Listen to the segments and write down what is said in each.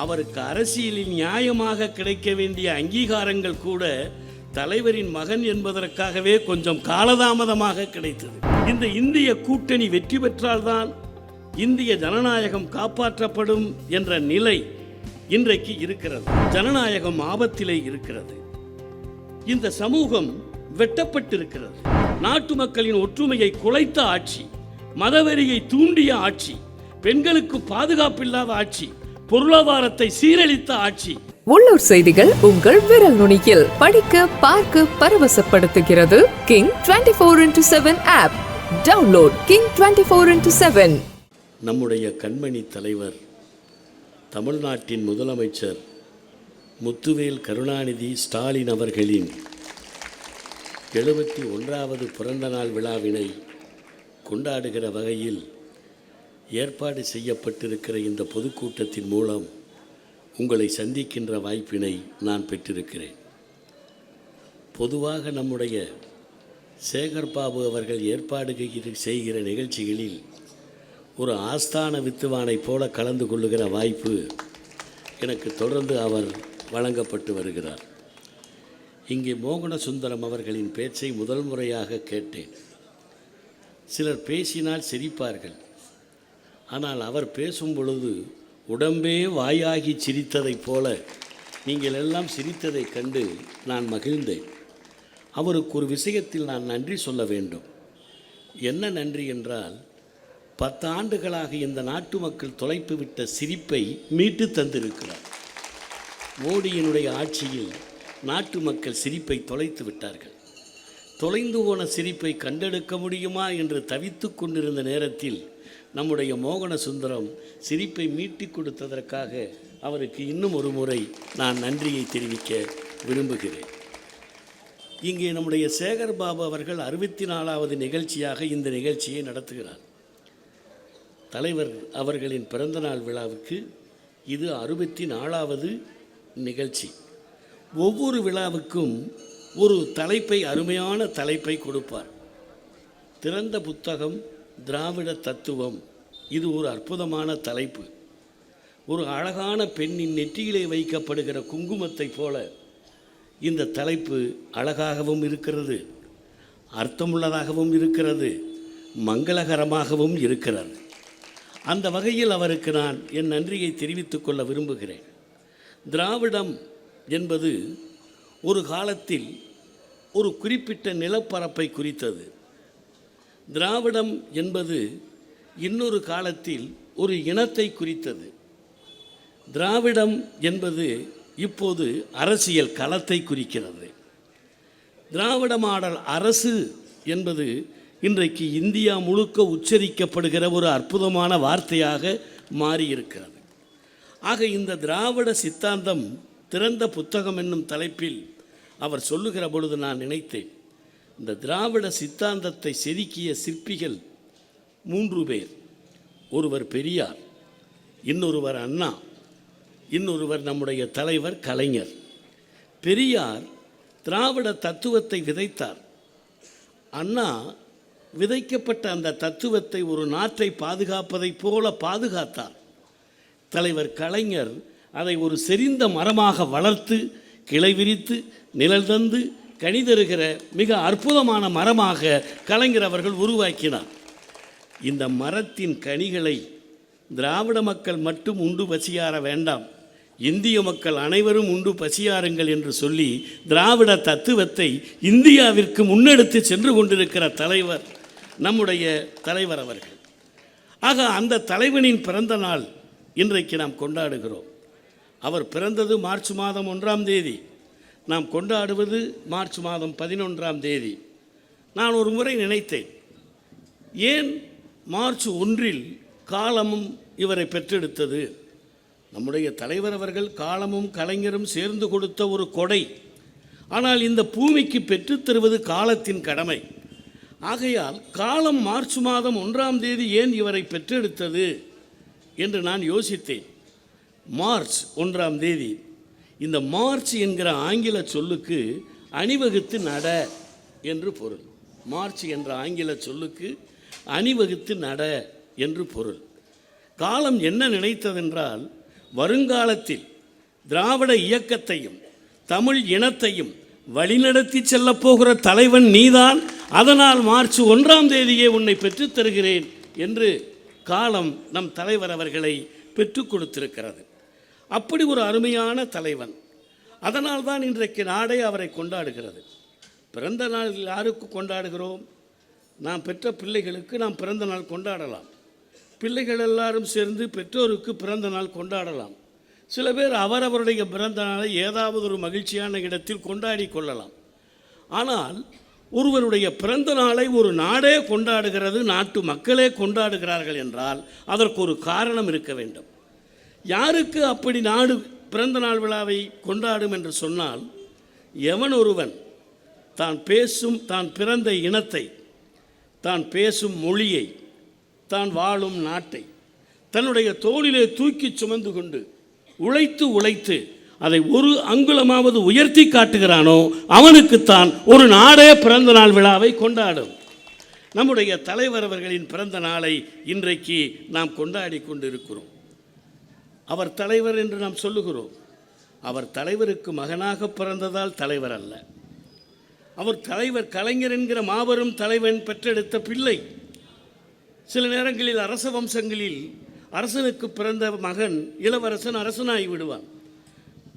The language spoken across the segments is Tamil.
அவருக்கு அரசியலில் நியாயமாக கிடைக்க வேண்டிய அங்கீகாரங்கள் கூட தலைவரின் மகன் என்பதற்காகவே கொஞ்சம் காலதாமதமாக கிடைத்தது. இந்த இந்திய கூட்டணி வெற்றி பெற்றால்தான் இந்திய ஜனநாயகம் காப்பாற்றப்படும் என்ற நிலை இன்றைக்கு இருக்கிறது. ஜனநாயகம் ஆபத்திலே இருக்கிறது. இந்த சமூகம் வெட்டப்பட்டிருக்கிறது. நாட்டு மக்களின் ஒற்றுமையை குலைத்த ஆட்சி மதவெறியை தூண்டிய ஆட்சி பெண்களுக்கு பாதுகாப்பில்லாத ஆட்சி பொருளாதாரத்தை சீரழித்த ஆட்சி. உள்ளூர் செய்திகள் உங்கள் விரல் நுனியில். படிக்க பார்க்க பரவசப்படுத்துகிறது king twenty four into seven app download king twenty four into seven நம்முடைய கண்மணி தலைவர் தமிழ்நாட்டின் முதலமைச்சர் முத்துவேல் கருணாநிதி ஸ்டாலின் அவர்களின் எழுபத்தி ஒன்றாவது பிறந்த நாள் விழாவினை கொண்டாடுகிற வகையில் ஏற்பாடு செய்யப்பட்டிருக்கிற இந்த பொதுக்கூட்டத்தின் மூலம் உங்களை சந்திக்கின்ற வாய்ப்பினை நான் பெற்றிருக்கிறேன். பொதுவாக நம்முடைய சேகர் பாபு அவர்கள் ஏற்பாடு செய்கிற நிகழ்ச்சிகளில் ஒரு ஆஸ்தான வித்துவானைப் போல கலந்து கொள்ளுகிற வாய்ப்பு எனக்கு தொடர்ந்து அவர் வழங்கப்பட்டு வருகிறார். இங்கே மோகன சுந்தரம் அவர்களின் பேச்சை முதல் முறையாக கேட்டேன். சிலர் பேசினால் சிரிப்பார்கள். ஆனால் அவர் பேசும் பொழுது உடம்பே வாயாகி சிரித்ததைப் போல நீங்கள் எல்லாம் சிரித்ததைக் கண்டு நான் மகிழ்ந்தேன். அவருக்கு ஒரு விஷயத்தில் நான் நன்றி சொல்ல வேண்டும். என்ன நன்றி என்றால் பத்து ஆண்டுகளாக இந்த நாட்டு மக்கள் தொலைப்பு விட்ட சிரிப்பை மீட்டு தந்திருக்கிறார். மோடியினுடைய ஆட்சியில் நாட்டு மக்கள் சிரிப்பை தொலைத்து விட்டார்கள். தொலைந்து போன சிரிப்பை கண்டெடுக்க முடியுமா என்று தவித்து கொண்டிருந்த நேரத்தில் நம்முடைய மோகன சுந்தரம் சிரிப்பை மீட்டிக் கொடுத்ததற்காக அவருக்கு இன்னும் ஒரு முறை நான் நன்றியை தெரிவிக்க விரும்புகிறேன். இங்கே நம்முடைய சேகர் பாபு அவர்கள் அறுபத்தி நாலாவது நிகழ்ச்சியாக இந்த நிகழ்ச்சியை நடத்துகிறார். தலைவர் அவர்களின் பிறந்தநாள் விழாவுக்கு இது அறுபத்தி நாலாவது நிகழ்ச்சி. ஒவ்வொரு விழாவுக்கும் ஒரு தலைப்பை அருமையான தலைப்பை கொடுப்பார். திறந்த புத்தகம் திராவிட தத்துவம். இது ஒரு அற்புதமான தலைப்பு. ஒரு அழகான பெண்ணின் நெற்றியிலே வைக்கப்படுகிற குங்குமத்தைப் போல இந்த தலைப்பு அழகாகவும் இருக்கிறது அர்த்தமுள்ளதாகவும் இருக்கிறது மங்களகரமாகவும் இருக்கிறது. அந்த வகையில் அவருக்கு நான் என் நன்றியை தெரிவித்துக் கொள்ள விரும்புகிறேன். திராவிடம் என்பது ஒரு காலத்தில் ஒரு குறிப்பிட்ட நிலப்பரப்பை குறித்தது. திராவிடம் என்பது இன்னொரு காலத்தில் ஒரு இனத்தை குறித்தது. திராவிடம் என்பது இப்போது அரசியல் களத்தை குறிக்கிறது. திராவிட மாடல் அரசு என்பது இன்றைக்கு இந்தியா முழுக்க உச்சரிக்கப்படுகிற ஒரு அற்புதமான வார்த்தையாக மாறியிருக்கிறது. ஆக இந்த திராவிட சித்தாந்தம் திறந்த புத்தகம் என்னும் தலைப்பில் அவர் சொல்லுகிற பொழுது நான் நினைத்தேன். இந்த திராவிட சித்தாந்தத்தை செதுக்கிய சிற்பிகள் மூன்று பேர். ஒருவர் பெரியார் இன்னொருவர் அண்ணா இன்னொருவர் நம்முடைய தலைவர் கலைஞர். பெரியார் திராவிட தத்துவத்தை விதைத்தார். அண்ணா விதைக்கப்பட்ட அந்த தத்துவத்தை ஒரு நாட்டை பாதுகாப்பதைப் போல பாதுகாத்தார். தலைவர் கலைஞர் அதை ஒரு செறிந்த மரமாக வளர்த்து கிளை விரித்து நிழல் தந்து கனி தருகிற மிக அற்புதமான மரமாக கலைஞர் அவர்கள் உருவாக்கினார். இந்த மரத்தின் கனிகளை திராவிட மக்கள் மட்டும் உண்டு பசியார வேண்டாம். இந்திய மக்கள் அனைவரும் உண்டு பசியாருங்கள் என்று சொல்லி திராவிட தத்துவத்தை இந்தியாவிற்கு முன்னெடுத்து சென்று கொண்டிருக்கிற தலைவர் நம்முடைய தலைவர் அவர்கள். ஆக அந்த தலைவனின் பிறந்த நாள் இன்றைக்கு நாம் கொண்டாடுகிறோம். அவர் பிறந்தது மார்ச் மாதம் ஒன்றாம் தேதி. நாம் கொண்டாடுவது மார்ச் மாதம் பதினொன்றாம் தேதி. நான் ஒரு முறை நினைத்தேன். ஏன் மார்ச் ஒன்றில் காலமும் இவரை பெற்றெடுத்தது? நம்முடைய தலைவர் அவர்கள் காலமும் கலைஞரும் சேர்ந்து கொடுத்த ஒரு கொடை. ஆனால் இந்த பூமிக்கு பெற்றுத் தருவது காலத்தின் கடமை. ஆகையால் காலம் மார்ச் மாதம் ஒன்றாம் தேதி ஏன் இவரை பெற்றெடுத்தது? என்று நான் யோசித்தேன். மார்ச் ஒன்றாம் தேதி இந்த மார்ச் என்கிற ஆங்கில சொல்லுக்கு அணிவகுத்து நட என்று பொருள். மார்ச் என்ற ஆங்கில சொல்லுக்கு அணிவகுத்து நட என்று பொருள். காலம் என்ன நினைத்ததென்றால் வருங்காலத்தில் திராவிட இயக்கத்தையும் தமிழ் இனத்தையும் வழிநடத்தி செல்லப் போகிற தலைவன் நீதான். அதனால் மார்ச் ஒன்றாம் தேதியே உன்னை பெற்றுத் தருகிறேன் என்று காலம் நம் தலைவர் அவர்களை பெற்றுக் கொடுத்திருக்கிறது. அப்படி ஒரு அருமையான தலைவன். அதனால் தான் இன்றைக்கு நாடே அவரை கொண்டாடுகிறது. பிறந்த நாள் யாருக்கு கொண்டாடுகிறோம்? நாம் பெற்ற பிள்ளைகளுக்கு நாம் பிறந்த நாள் கொண்டாடலாம். பிள்ளைகள் எல்லாரும் சேர்ந்து பெற்றோருக்கு பிறந்த நாள் கொண்டாடலாம். சில பேர் அவரவருடைய பிறந்த நாளை ஏதாவது ஒரு மகிழ்ச்சியான இடத்தில் கொண்டாடி கொள்ளலாம். ஆனால் ஒருவருடைய பிறந்த நாளை ஒரு நாடே கொண்டாடுகிறது நாட்டு மக்களே கொண்டாடுகிறார்கள் என்றால் அதற்கு ஒரு காரணம் இருக்க வேண்டும். யாருக்கு அப்படி நாடு பிறந்த நாள் விழாவை கொண்டாடும் என்று சொன்னால் எவன் ஒருவன் தான் பேசும் தான் பிறந்த இனத்தை தான் பேசும் மொழியை தான் வாழும் நாட்டை தன்னுடைய தோளிலே தூக்கி சுமந்து கொண்டு உழைத்து உழைத்து அதை ஒரு அங்குலமாவது உயர்த்தி காட்டுகிறானோ அவனுக்குத்தான் ஒரு நாடே பிறந்த நாள் விழாவை கொண்டாடும். நம்முடைய தலைவர் அவர்களின் பிறந்த நாளை இன்றைக்கு நாம் கொண்டாடி கொண்டிருக்கிறோம். அவர் தலைவர் என்று நாம் சொல்லுகிறோம். அவர் தலைவருக்கு மகனாக பிறந்ததால் தலைவர் அல்ல. அவர் தலைவர் கலைஞர் என்கிற மாபெரும் தலைவன் பெற்றெடுத்த பிள்ளை. சில நேரங்களில் அரச வம்சங்களில் அரசனுக்கு பிறந்த மகன் இளவரசன் அரசனாகி விடுவான்.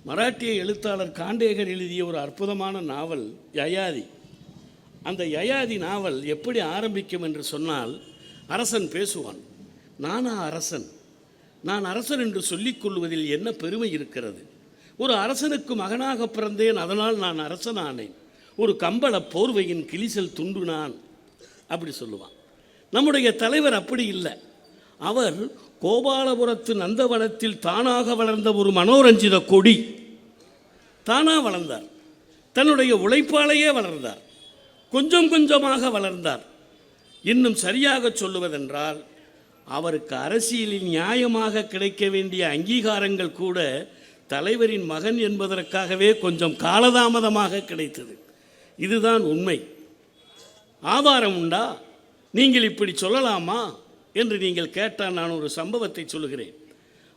மராட்டிய எழுத்தாளர் காண்டேகர் எழுதிய ஒரு அற்புதமான நாவல் யயாதி. அந்த யயாதி நாவல் எப்படி ஆரம்பிக்கும் என்று சொன்னால் அரசன் பேசுவான். நானா அரசன்? நான் அரசன் என்று சொல்லிக் கொள்வதில் என்ன பெருமை இருக்கிறது? ஒரு அரசனுக்கு மகனாக பிறந்தேன் அதனால் நான் அரசனானேன். ஒரு கம்பள போர்வையின் கிளிசல் துண்டு நான் அப்படி சொல்லுவான். நம்முடைய தலைவர் அப்படி இல்லை. அவர் கோபாலபுரத்து நந்தவனத்தில் தானாக வளர்ந்த ஒரு மனோரஞ்சித கொடி. தானாக வளர்ந்தார். தன்னுடைய உழைப்பாலேயே வளர்ந்தார். கொஞ்சம் கொஞ்சமாக வளர்ந்தார். இன்னும் சரியாக சொல்லுவதென்றால் அவருக்கு அரசியலில் நியாயமாக கிடைக்க வேண்டிய அங்கீகாரங்கள் கூட தலைவரின் மகன் என்பதற்காகவே கொஞ்சம் காலதாமதமாக கிடைத்தது. இதுதான் உண்மை. ஆதாரம் உண்டா? நீங்கள் இப்படி சொல்லலாமா? என்று நீங்கள் கேட்டால் நான் ஒரு சம்பவத்தை சொல்லுகிறேன்.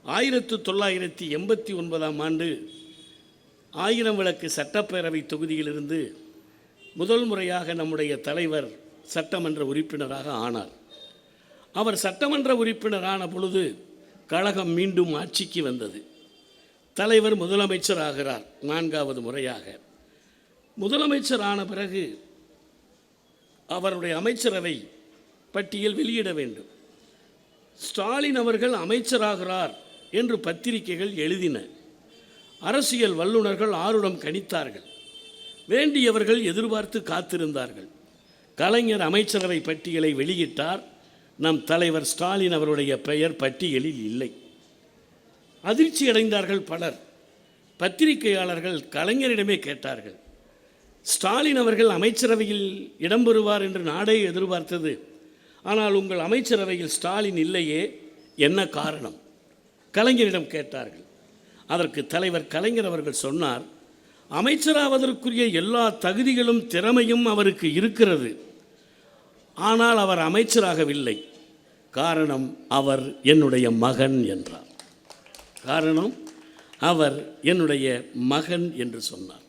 ஆயிரத்து தொள்ளாயிரத்தி எண்பத்தி ஒன்பதாம் ஆண்டு ஆயிரம் விளக்கு சட்டப்பேரவை தொகுதியிலிருந்து முதல் முறையாக நம்முடைய தலைவர் சட்டமன்ற உறுப்பினராக ஆனார். அவர் சட்டமன்ற உறுப்பினரான பொழுது கழகம் மீண்டும் ஆட்சிக்கு வந்தது. தலைவர் முதலமைச்சர் ஆகிறார் நான்காவது முறையாக. முதலமைச்சர் ஆன பிறகு அவருடைய அமைச்சரவை பட்டியல் வெளியிட வேண்டும். ஸ்டாலின் அவர்கள் அமைச்சராகிறார் என்று பத்திரிகைகள் எழுதின. அரசியல் வல்லுநர்கள் ஆருடம் கணித்தார்கள். வேண்டியவர்கள் எதிர்பார்த்து காத்திருந்தார்கள். கலைஞர் அமைச்சரவை பட்டியலை வெளியிட்டார். நம் தலைவர் ஸ்டாலின் அவருடைய பெயர் பட்டியலில் இல்லை. அதிர்ச்சி அடைந்தார்கள் பலர். பத்திரிகையாளர்கள் கலைஞரிடமே கேட்டார்கள். ஸ்டாலின் அவர்கள் அமைச்சரவையில் இடம்பெறுவார் என்று நாடே எதிர்பார்த்தது. ஆனால் உங்கள் அமைச்சரவையில் ஸ்டாலின் இல்லையே என்ன காரணம்? கலைஞரிடம் கேட்டார்கள். அதற்கு தலைவர் கலைஞர் அவர்கள் சொன்னார் அமைச்சராவதற்குரிய எல்லா தகுதிகளும் திறமையும் அவருக்கு இருக்கிறது. ஆனால் அவர் அமைச்சராகவில்லை. காரணம் அவர் என்னுடைய மகன் என்றார். காரணம் அவர் என்னுடைய மகன் என்று சொன்னார்.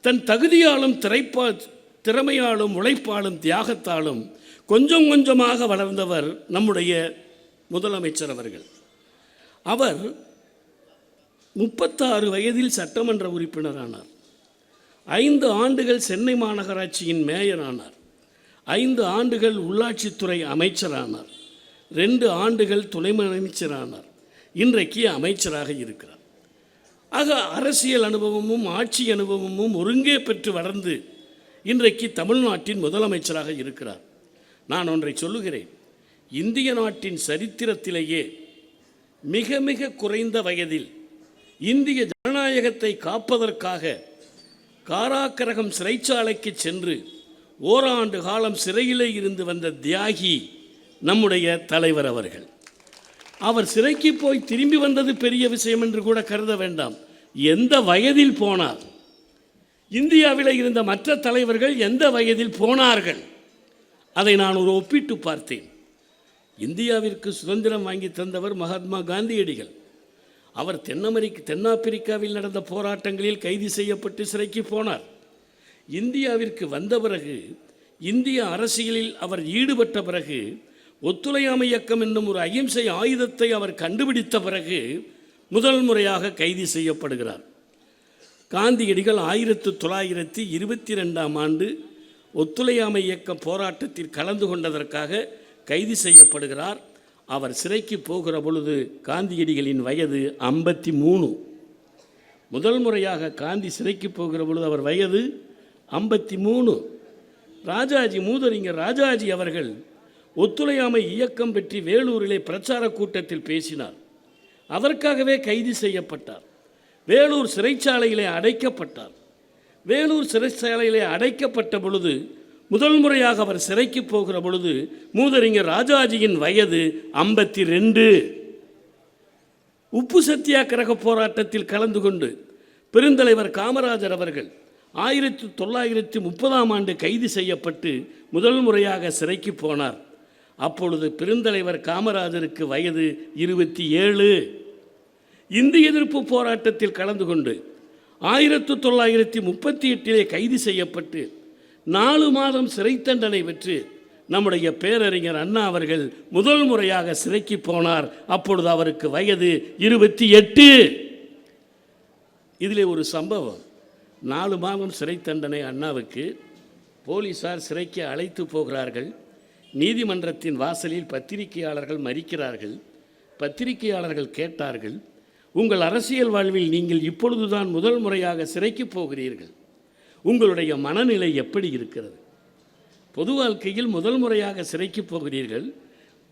தன் தகுதியாலும் திரைப்பா திறமையாலும் உழைப்பாலும் தியாகத்தாலும் கொஞ்சம் கொஞ்சமாக வளர்ந்தவர் நம்முடைய முதலமைச்சர் அவர்கள். அவர் முப்பத்தாறு வயதில் சட்டமன்ற உறுப்பினரானார். ஐந்து ஆண்டுகள் சென்னை மாநகராட்சியின் மேயர் ஆனார் ஐந்து ஆண்டுகள் உள்ளாட்சித்துறை அமைச்சரானார். ரெண்டு ஆண்டுகள் துணை அமைச்சரானார் இன்றைக்கு அமைச்சராக இருக்கிறார். ஆக அரசியல் அனுபவமும் ஆட்சி அனுபவமும் ஒருங்கே பெற்று வளர்ந்து இன்றைக்கு தமிழ்நாட்டின் முதலமைச்சராக இருக்கிறார். நான் ஒன்றை சொல்லுகிறேன். இந்திய நாட்டின் சரித்திரத்திலேயே மிக மிக குறைந்த வயதில் இந்திய ஜனநாயகத்தை காப்பதற்காக காராக்கரகம் சிறைச்சாலைக்கு சென்று ஓராண்டு காலம் சிறையிலே இருந்து வந்த தியாகி நம்முடைய தலைவர் அவர்கள். அவர் சிறைக்கு போய் திரும்பி வந்தது பெரிய விஷயம் என்று கூட கருத வேண்டாம். எந்த வயதில் போனார்? இந்தியாவில் இருந்த மற்ற தலைவர்கள் எந்த வயதில் போனார்கள்? அதை நான் ஒரு ஒப்பிட்டு பார்த்தேன். இந்தியாவிற்கு சுதந்திரம் வாங்கி தந்தவர் மகாத்மா காந்தியடிகள். அவர் தென் அமெரிக்க தென்னாப்பிரிக்காவில் நடந்த போராட்டங்களில் கைது செய்யப்பட்டு சிறைக்கு போனார். இந்தியாவிற்கு வந்த பிறகு இந்திய அரசியலில் அவர் ஈடுபட்ட பிறகு ஒத்துழையாமை இயக்கம் என்னும் ஒரு அகிம்சை ஆயுதத்தை அவர் கண்டுபிடித்த பிறகு முதல் முறையாக கைது செய்யப்படுகிறார். காந்தியடிகள் ஆயிரத்து தொள்ளாயிரத்தி இருபத்தி ரெண்டாம் ஆண்டு ஒத்துழையாமை இயக்க போராட்டத்தில் கலந்து கொண்டதற்காக கைது செய்யப்படுகிறார். அவர் சிறைக்கு போகிற பொழுது காந்தியடிகளின் வயது ஐம்பத்தி மூணு. முதல் முறையாக காந்தி சிறைக்கு போகிற பொழுது அவர் வயது ஐம்பத்தி மூணு. ராஜாஜி மூதறிஞர் ராஜாஜி அவர்கள் ஒத்துழையாமை இயக்கம் பற்றி வேலூரிலே பிரச்சார கூட்டத்தில் பேசினார். அதற்காகவே கைது செய்யப்பட்டார். வேலூர் சிறைச்சாலையிலே அடைக்கப்பட்டார். வேலூர் சிறைச்சாலையிலே அடைக்கப்பட்ட பொழுது முதல் முறையாக அவர் சிறைக்கு போகிற பொழுது மூதறிஞர் ராஜாஜியின் வயது ஐம்பத்தி ரெண்டு. உப்பு சத்தியாகிரக போராட்டத்தில் கலந்து கொண்டு பெருந்தலைவர் காமராஜர் அவர்கள் ஆயிரத்தி தொள்ளாயிரத்தி முப்பதாம் ஆண்டு கைது செய்யப்பட்டு முதல் முறையாக சிறைக்கு போனார். அப்பொழுது பெருந்தலைவர் காமராஜருக்கு வயது இருபத்தி ஏழு. இந்திய எதிர்ப்பு போராட்டத்தில் கலந்து கொண்டு ஆயிரத்து தொள்ளாயிரத்தி முப்பத்தி எட்டிலே கைது செய்யப்பட்டு நாலு மாதம் சிறை தண்டனை பெற்று நம்முடைய பேரறிஞர் அண்ணா அவர்கள் முதல் முறையாக சிறைக்கு போனார். அப்பொழுது அவருக்கு வயது இருபத்தி எட்டு. இதிலே ஒரு சம்பவம். நாலு மாதம் சிறை தண்டனை அண்ணாவுக்கு போலீசார் சிறைக்கு அழைத்து போகிறார்கள். நீதிமன்றத்தின் வாசலில் பத்திரிகையாளர்கள் மறிக்கிறார்கள். பத்திரிகையாளர்கள் கேட்டார்கள் உங்கள் அரசியல் வாழ்வில் நீங்கள் இப்பொழுதுதான் முதல் முறையாக சிறைக்கு போகிறீர்கள். உங்களுடைய மனநிலை எப்படி இருக்கிறது? பொது வாழ்க்கையில் முதல் முறையாக சிறைக்கு போகிறீர்கள்.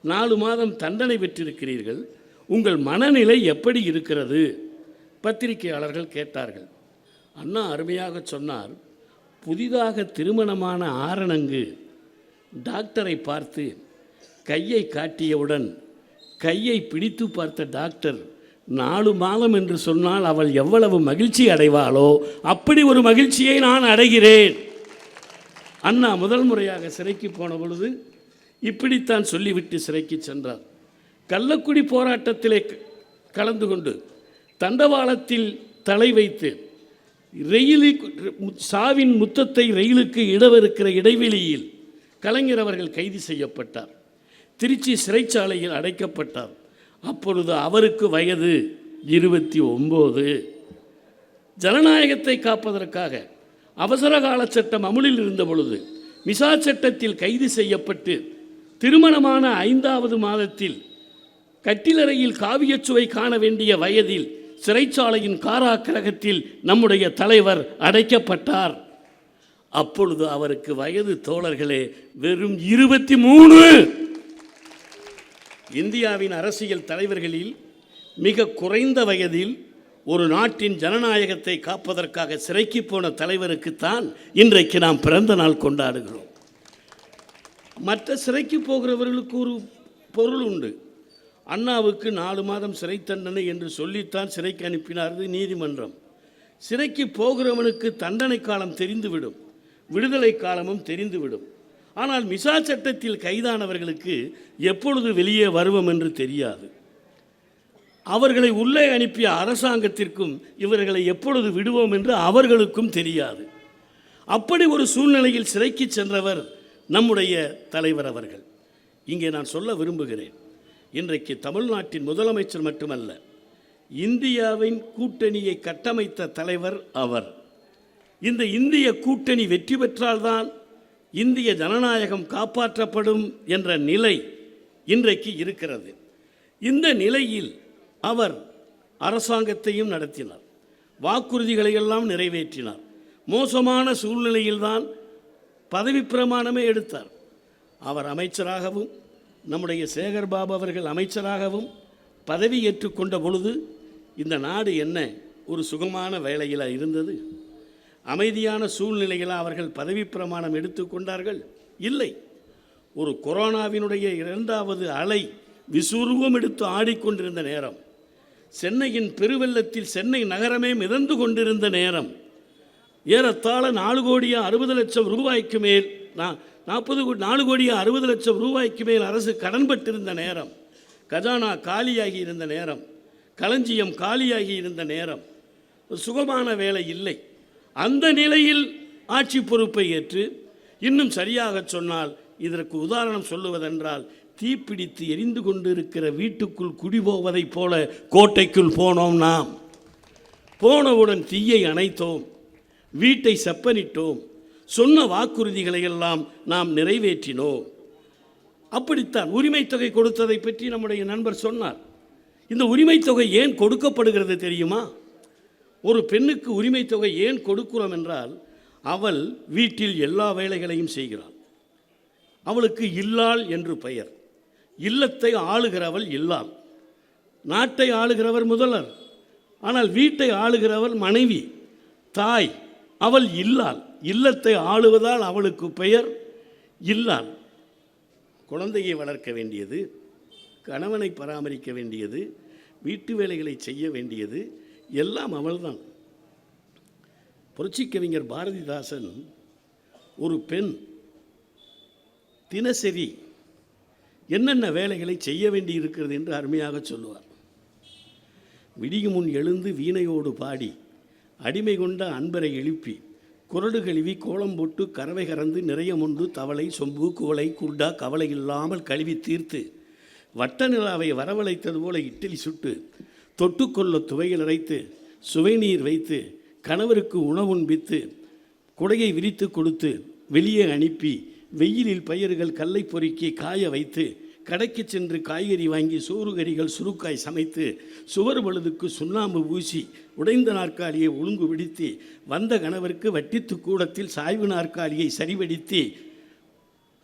நாலு மாதம் தண்டனை பெற்றிருக்கிறீர்கள். உங்கள் மனநிலை எப்படி இருக்கிறது? பத்திரிகையாளர்கள் கேட்டார்கள். அண்ணா அருமையாக சொன்னார் புதிதாக திருமணமான ஆரணங்கு டாக்டரை பார்த்து கையை காட்டியவுடன் கையை பிடித்து பார்த்த டாக்டர் நாலு மாதம் என்று சொன்னால் அவள் எவ்வளவு மகிழ்ச்சி அடைவாளோ அப்படி ஒரு மகிழ்ச்சியை நான் அடைகிறேன். அண்ணா முதல் முறையாக சிறைக்கு போன பொழுது இப்படித்தான் சொல்லிவிட்டு சிறைக்கு சென்றார். கள்ளக்குடி போராட்டத்திலே க- கலந்து கொண்டு தண்டவாளத்தில் தலை வைத்து ரயிலில் சாவின் முத்தத்தை ரயிலுக்கு இடவிருக்கிற இடைவெளியில் கலைஞர் அவர்கள் கைது செய்யப்பட்டார். திருச்சி சிறைச்சாலையில் அடைக்கப்பட்டார். அப்பொழுது அவருக்கு வயது இருபத்தி ஒம்பது. ஜனநாயகத்தை காப்பதற்காக அவசர கால சட்டம் அமுலில் இருந்த பொழுது மிசா சட்டத்தில் கைது செய்யப்பட்டு திருமணமான ஐந்தாவது மாதத்தில் கட்டிலறையில் காவியச்சுவை காண வேண்டிய வயதில் சிறைச்சாலையின் காராக்கிரகத்தில் நம்முடைய தலைவர் அடைக்கப்பட்டார். அப்பொழுது அவருக்கு வயது தோழர்களே வெறும் இருபத்தி மூணு இந்தியாவின் அரசியல் தலைவர்களில் மிக குறைந்த வயதில் ஒரு நாட்டின் ஜனநாயகத்தை காப்பதற்காக சிறைக்கு போன தலைவருக்குத்தான் இன்றைக்கு நாம் பிறந்த நாள் கொண்டாடுகிறோம். மற்ற சிறைக்கு போகிறவர்களுக்கு ஒரு பொருள் உண்டு. அண்ணாவுக்கு நாலு மாதம் சிறை தண்டனை என்று சொல்லித்தான் சிறைக்கு அனுப்பினார்கள் நீதிமன்றம். சிறைக்கு போகிறவனுக்கு தண்டனை காலம் தெரிந்துவிடும். விடுதலை காலமும் தெரிந்துவிடும். ஆனால் மிசா சட்டத்தில் கைதானவர்களுக்கு எப்பொழுது வெளியே வருவோம் என்று தெரியாது. அவர்களை உள்ளே அனுப்பிய அரசாங்கத்திற்கும் இவர்களை எப்பொழுது விடுவோம் என்று அவர்களுக்கும் தெரியாது. அப்படி ஒரு சூழ்நிலையில் சிறைக்கு சென்றவர் நம்முடைய தலைவர் அவர்கள். இங்கே நான் சொல்ல விரும்புகிறேன். இன்றைக்கு தமிழ்நாட்டின் முதலமைச்சர் மட்டுமல்ல இந்தியாவின் கூட்டணியை கட்டமைத்த தலைவர் அவர். இந்த இந்திய கூட்டணி வெற்றி பெற்றால்தான் இந்திய ஜனநாயகம் காப்பாற்றப்படும் என்ற நிலை இன்றைக்கு இருக்கிறது. இந்த நிலையில் அவர் அரசாங்கத்தையும் நடத்தினார் வாக்குறுதிகளை எல்லாம் நிறைவேற்றினார். மோசமான சூழ்நிலையில்தான் பதவி பிரமாணமே எடுத்தார். அவர் அமைச்சராகவும் நம்முடைய சேகர் பாபு அவர்கள் அமைச்சராகவும் பதவி ஏற்றுக்கொண்ட பொழுது இந்த நாடு என்ன ஒரு சுகமான வேலையில் இருந்தது. அமைதியான சூழ்நிலையில் அவர்கள் பதவி பிரமாணம் எடுத்துக்கொண்டார்கள் இல்லை ஒரு கொரோனாவினுடைய இரண்டாவது அலை விசுருவம் எடுத்து ஆடிக்கொண்டிருந்த நேரம். சென்னையின் பெருவெள்ளத்தில் சென்னை நகரமே மிதந்து கொண்டிருந்த நேரம். ஏறத்தாழ நாலு கோடியா அறுபது லட்சம் ரூபாய்க்கு மேல் நான் நாற்பது கோடி நாலு கோடியே அறுபது லட்சம் ரூபாய்க்கு மேல் அரசு கடன்பட்டிருந்த நேரம் கஜானா காலியாகி இருந்த நேரம் களஞ்சியம் காலியாகி இருந்த நேரம் சுகமான வேலை இல்லை. அந்த நிலையில் ஆட்சி பொறுப்பை ஏற்று இன்னும் சரியாக சொன்னால் இதற்கு உதாரணம் சொல்லுவதென்றால் தீப்பிடித்து எரிந்து கொண்டிருக்கிற வீட்டுக்குள் குடிபோவதைப் போல கோட்டைக்குள் போனோம் நாம். போனவுடன் தீயை அணைத்தோம் வீட்டை செப்பனிட்டோம் சொன்ன வாக்குறுதிகளை எல்லாம் நாம் நிறைவேற்றினோம். அப்படித்தான் உரிமை தொகை கொடுத்ததை பற்றி நம்முடைய நண்பர் சொன்னார். இந்த உரிமை தொகை ஏன் கொடுக்கப்படுகிறது தெரியுமா? ஒரு பெண்ணுக்கு உரிமை தொகை ஏன் கொடுக்கிறோம் என்றால் அவள் வீட்டில் எல்லா வேலைகளையும் செய்கிறாள். அவளுக்கு இல்லாள் என்று பெயர். இல்லத்தை ஆளுகிறவள் இல்லாள். நாட்டை ஆளுகிறவர் முதல்வர். ஆனால் வீட்டை ஆளுகிறவள் மனைவி. தாய் அவள் இல்லாள். இல்லத்தை ஆளுவதால் அவளுக்கு பெயர் இல்லான். குழந்தையை வளர்க்க வேண்டியது கணவனை பராமரிக்க வேண்டியது வீட்டு வேலைகளை செய்ய வேண்டியது எல்லாம் அவள்தான். புரட்சி கவிஞர் பாரதிதாசன் ஒரு பெண் தினசரி என்னென்ன வேலைகளை செய்ய வேண்டி இருக்கிறது என்று அருமையாக சொல்லுவார். விடியும் முன் எழுந்து வீணையோடு பாடி அடிமை கொண்ட அன்பரை எழுப்பி குரடு கழுவி கோலம் போட்டு கறவை கறந்து நிறைய முண்டு தவளை சொம்பு குவளை குண்டா கவலை இல்லாமல் கழுவி தீர்த்து வட்ட நிலாவை வரவழைத்தது போல இட்லி சுட்டு தொட்டுக்கொள்ள துவையில் அரைத்து சுவைநீர் வைத்து கணவருக்கு உணவுண்பித்து குடையை விரித்து கொடுத்து வெளியே அனுப்பி வெயிலில் பயிர்கள் கல்லை பொறுக்கி காய வைத்து கடைக்கு சென்று காய்கறி வாங்கி சோறு கறிகள் சுருக்காய் சமைத்து சுவர் பழுதுக்கு சுண்ணாம்பு பூசி உடைந்த நாற்காலியை ஒழுங்கு பிடித்து வந்த கணவருக்கு வட்டித்து கூடத்தில் சாய்வு நாற்காலியை சரிவடித்து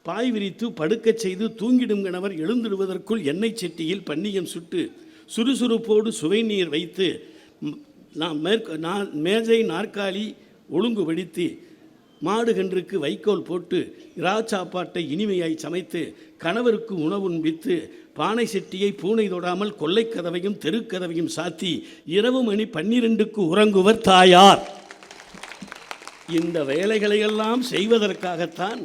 பாய் விரித்து படுக்கச் செய்து தூங்கிடும் கணவர் எழுந்திடுவதற்குள் எண்ணெய் சட்டியில் பன்னியம் சுட்டு சுறுசுறுப்போடு சுவைநீர் வைத்து நான் மேற்க நான் மேஜை நாற்காலி ஒழுங்குபடுத்தி மாடு கன்றுக்கு வைக்கோல் போட்டு இரா சாப்பாட்டை இனிமையாய் சமைத்து கணவருக்கு உணவுண்பித்து பானை செட்டியை பூனை தொடாமல் கொல்லைக்கதவையும் தெருக்கதவையும் சாத்தி இரவு மணி பன்னிரெண்டுக்கு உறங்குவர் தாயார். இந்த வேலைகளையெல்லாம் செய்வதற்காகத்தான்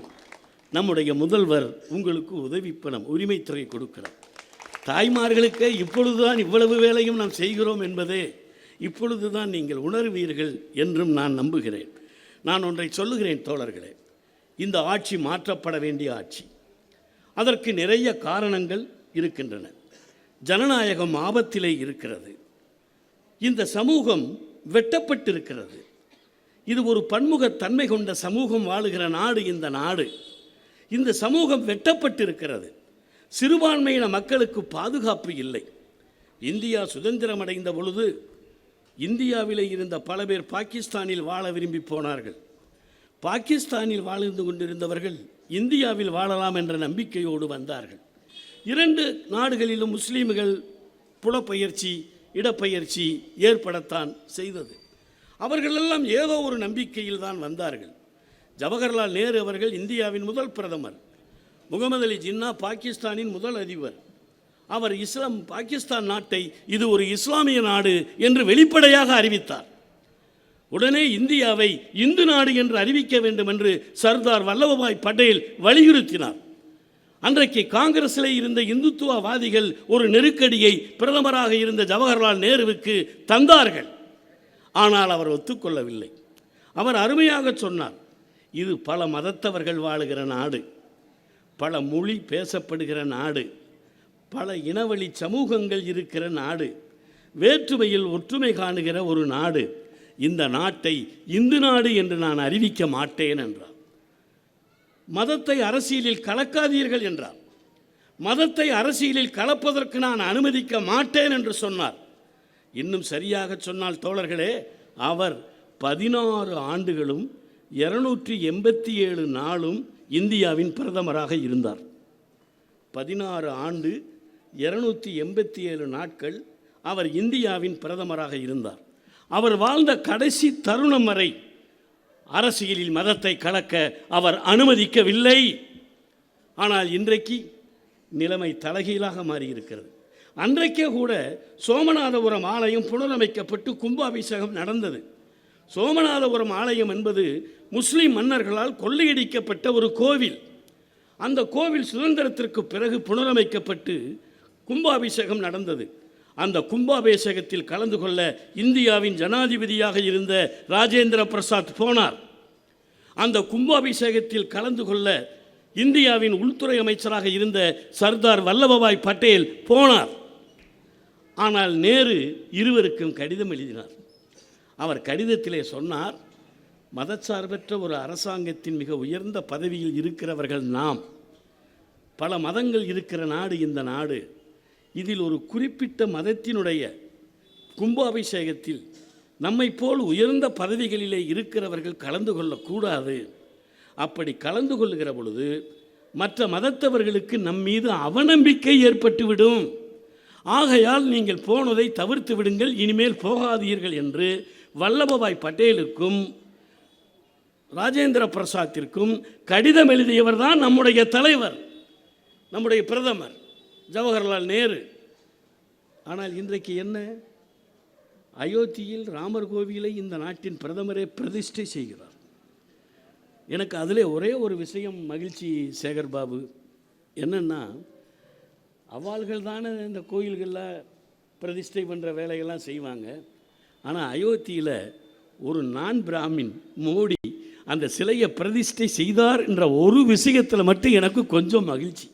நம்முடைய முதல்வர் உங்களுக்கு உதவி பணம் உரிமைத்துறை கொடுக்கிறார். தாய்மார்களுக்கே இப்பொழுதுதான் இவ்வளவு வேலையும் நாம் செய்கிறோம் என்பதே இப்பொழுதுதான் நீங்கள் உணர்வீர்கள் என்றும் நான் நம்புகிறேன். நான் ஒன்றை சொல்லுகிறேன் தோழர்களே. இந்த ஆட்சி மாற்றப்பட வேண்டிய ஆட்சி. அதற்கு நிறைய காரணங்கள் இருக்கின்றன. ஜனநாயகம் ஆபத்திலே இருக்கிறது. இந்த சமூகம் வெட்டப்பட்டிருக்கிறது. இது ஒரு பன்முகத்தன்மை கொண்ட சமூகம் வாழுகிற நாடு இந்த நாடு. இந்த சமூகம் வெட்டப்பட்டிருக்கிறது. சிறுபான்மையின மக்களுக்கு பாதுகாப்பு இல்லை. இந்தியா சுதந்திரம் அடைந்த பொழுது இந்தியாவிலே இருந்த பல பேர் பாகிஸ்தானில் வாழ விரும்பி போனார்கள். பாகிஸ்தானில் வாழ்ந்து கொண்டிருந்தவர்கள் இந்தியாவில் வாழலாம் என்ற நம்பிக்கையோடு வந்தார்கள். இரண்டு நாடுகளிலும் முஸ்லீம்கள் புலப்பெயர்ச்சி இடப்பெயர்ச்சி ஏற்படத்தான் செய்தது. அவர்களெல்லாம் ஏதோ ஒரு நம்பிக்கையில் தான் வந்தார்கள். ஜவஹர்லால் நேரு அவர்கள் இந்தியாவின் முதல் பிரதமர். முகமது அலி ஜின்னா பாகிஸ்தானின் முதல் அதிபர். அவர் இஸ்லாம் பாகிஸ்தான் நாட்டை இது ஒரு இஸ்லாமிய நாடு என்று வெளிப்படையாக அறிவித்தார். உடனே இந்தியாவை இந்து நாடு என்று அறிவிக்க வேண்டும் என்று சர்தார் வல்லபபாய் பட்டேல் வலியுறுத்தினார். அன்றைக்கு காங்கிரஸில் இருந்த இந்துத்துவவாதிகள் ஒரு நெருக்கடியை பிரதமராக இருந்த ஜவஹர்லால் நேருவுக்கு தந்தார்கள். ஆனால் அவர் ஒத்துக்கொள்ளவில்லை. அவர் அருமையாக சொன்னார் இது பல மதத்தவர்கள் வாழுகிற நாடு பல மொழி பேசப்படுகிற நாடு பல இனவழி சமூகங்கள் இருக்கிற நாடு வேற்றுமையில் ஒற்றுமை காணுகிற ஒரு நாடு இந்த நாட்டை இந்து நாடு என்று நான் அறிவிக்க மாட்டேன் என்றார். மதத்தை அரசியலில் கலக்காதீர்கள் என்றார். மதத்தை அரசியலில் கலப்பதற்கு நான் அனுமதிக்க மாட்டேன் என்று சொன்னார். இன்னும் சரியாக சொன்னால் தோழர்களே அவர் பதினாறு ஆண்டுகளும் இருநூற்றி எண்பத்தி ஏழு நாளும் இந்தியாவின் பிரதமராக இருந்தார். பதினாறு ஆண்டு இருநூற்றி எண்பத்தி ஏழு நாட்கள் அவர் இந்தியாவின் பிரதமராக இருந்தார். அவர் வாழ்ந்த கடைசி தருணம் வரை அரசியலில் மதத்தை கலக்க அவர் அனுமதிக்கவில்லை. ஆனால் இன்றைக்கு நிலைமை தலைகீழாக மாறியிருக்கிறது. அன்றைக்கே கூட சோமநாதபுரம் ஆலயம் புனரமைக்கப்பட்டு கும்பாபிஷேகம் நடந்தது. சோமநாதபுரம் ஆலயம் என்பது முஸ்லிம் மன்னர்களால் கொள்ளையடிக்கப்பட்ட ஒரு கோவில். அந்த கோவில் சுதந்திரத்திற்கு பிறகு புனரமைக்கப்பட்டு கும்பாபிஷேகம் நடந்தது. அந்த கும்பாபிஷேகத்தில் கலந்து கொள்ள இந்தியாவின் ஜனாதிபதியாக இருந்த ராஜேந்திர பிரசாத் போனார். அந்த கும்பாபிஷேகத்தில் கலந்து கொள்ள இந்தியாவின் உள்துறை அமைச்சராக இருந்த சர்தார் வல்லபபாய் பட்டேல் போனார். ஆனால் நேரு இருவருக்கும் கடிதம் எழுதினார். அவர் கடிதத்திலே சொன்னார் மதச்சார்பற்ற ஒரு அரசாங்கத்தின் மிக உயர்ந்த பதவியில் இருக்கிறவர்கள் நாம். பல மதங்கள் இருக்கிற நாடு இந்த நாடு. இதில் ஒரு குறிப்பிட்ட மதத்தினுடைய கும்பாபிஷேகத்தில் நம்மை போல் உயர்ந்த பதவிகளிலே இருக்கிறவர்கள் கலந்து கொள்ளக்கூடாது. அப்படி கலந்து கொள்ளுகிற பொழுது மற்ற மதத்தவர்களுக்கு நம் மீது அவநம்பிக்கை ஏற்பட்டுவிடும். ஆகையால் நீங்கள் போனதை தவிர்த்து விடுங்கள் இனிமேல் போகாதீர்கள் என்று வல்லபபாய் பட்டேலுக்கும் ராஜேந்திர பிரசாத்திற்கும் கடிதம் எழுதியவர் தான் நம்முடைய தலைவர் நம்முடைய பிரதமர். ஜவஹர்லால் நேரு. ஆனால் இன்றைக்கு என்ன? அயோத்தியில் ராமர் கோவிலை இந்த நாட்டின் பிரதமரே பிரதிஷ்டை செய்கிறார். எனக்கு அதில் ஒரே ஒரு விஷயம் மகிழ்ச்சி சேகர் பாபு. என்னென்னா அவ்வாள்கள் தானே இந்த கோயில்களில் பிரதிஷ்டை பண்ணுற வேலையெல்லாம் செய்வாங்க. ஆனால் அயோத்தியில் ஒரு நான் பிராமின் மோடி அந்த சிலையை பிரதிஷ்டை செய்தார் என்ற ஒரு விஷயத்தில் மட்டும் எனக்கு கொஞ்சம் மகிழ்ச்சி.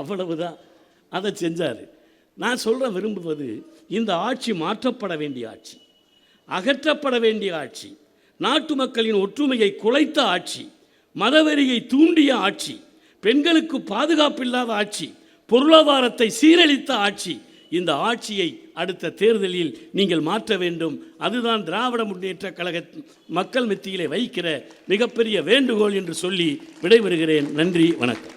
அவ்வளவுதான். அதை செஞ்சார். நான் சொல்ல விரும்புவது இந்த ஆட்சி மாற்றப்பட வேண்டிய ஆட்சி அகற்றப்பட வேண்டிய ஆட்சி நாட்டு மக்களின் ஒற்றுமையை குலைத்த ஆட்சி மதவெறியை தூண்டிய ஆட்சி பெண்களுக்கு பாதுகாப்பில்லாத ஆட்சி பொருளாதாரத்தை சீரழித்த ஆட்சி இந்த ஆட்சியை அடுத்த தேர்தலில் நீங்கள் மாற்ற வேண்டும். அதுதான் திராவிட முன்னேற்ற கழக மக்கள் மத்தியிலே வைக்கிற மிகப்பெரிய வேண்டுகோள் என்று சொல்லி விடைபெறுகிறேன். நன்றி வணக்கம்.